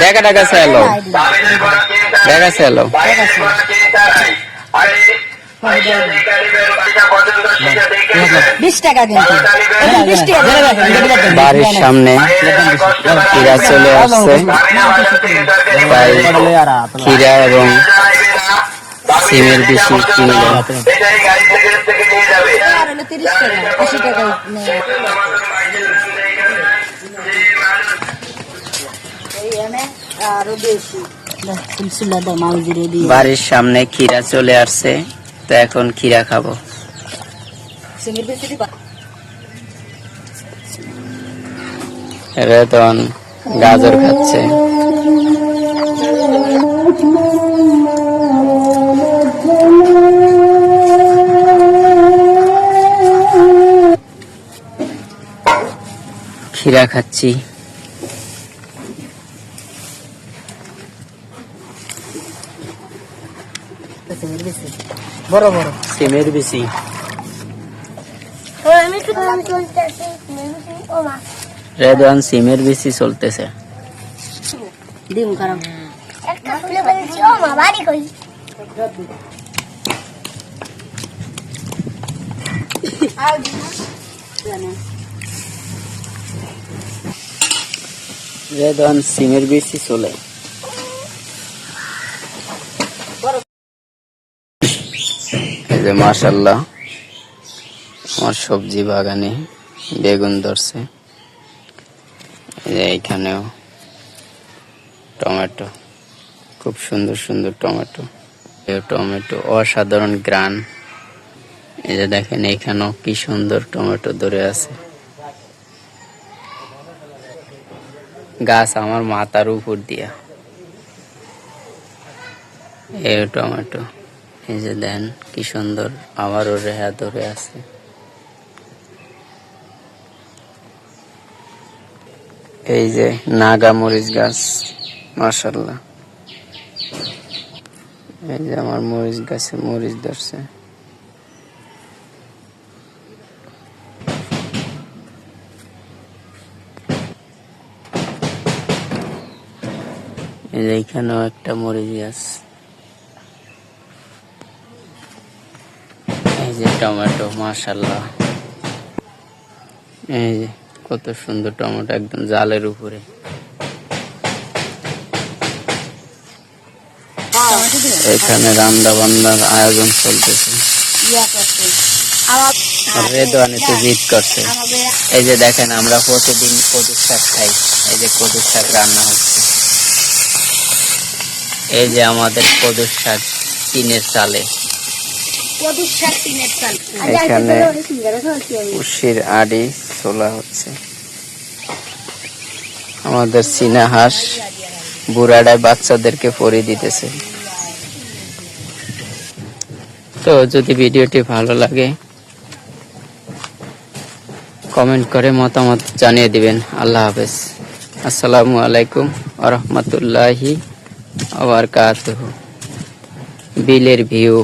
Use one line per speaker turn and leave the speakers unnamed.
দেখা। দেখা
সেটা দেখে
টাকা
বাড়ির সামনে খিরা চলে আসছে। তাই এবং সিমের বেশি
দাও মাউজিরে দিয়ে
বাড়ির সামনে খিরা চলে আসছে তো এখন খিরা খাব।
সিমের বেশি দিবা
রেতন গাজর খাচ্ছে। খিরা খাচ্ছি।
বড় বড়।
সিমের বেশি রেদওয়ান সিমের বেশি চলতেছে।
ডিম খারাপ।
একটা খুলে বলছি ও মা বাড়ি কই?
রেদওয়ান সিমের বেশি চলে। যে মাশাল্লাহ, আমার সবজি বাগানে বেগুন ধরছে। এইখানেও টমেটো, খুব সুন্দর সুন্দর টমেটো। টমেটো, অসাধারণ গ্রান। এই যে দেখেন, এইখানেও কি সুন্দর টমেটো ধরে আছে। গাছ আমার মাথার উপর দিয়া। এই টমেটো, এই যে দেন কি সুন্দর আমারও রেহা ধরে আছে। এই যে নাগা মরিচ গাছ মার্শাল্লাহ এই যে আমার মরিচ গাছে মরিচ ধরছে। এই যে এখানেও একটা মরিচ গাছ এই যে টমেটো মাশাল্লাহ এই যে কত সুন্দর টমেটো একদম জালের উপরে। এখানে রান্না বান্নার আয়োজন চলতেছে।
করছে
আর জিত করছে। এই যে দেখেন আমরা প্রতিদিন কদুর শাক খাই। এই যে কদুর শাক রান্না হচ্ছে। এই যে আমাদের কদুর শাক টিনের চালে। এখানে উশির আড়ি ছোলা হচ্ছে। আমাদের চীনা হাঁস বুড়াডায় বাচ্চাদেরকে পরিয়ে দিতেছে। তো যদি ভিডিওটি ভালো লাগে কমেন্ট করে মতামত জানিয়ে দিবেন। আল্লাহ হাফেজ। আসসালামু আলাইকুম আরহামতুল্লাহি वरकत बिलेर व्यू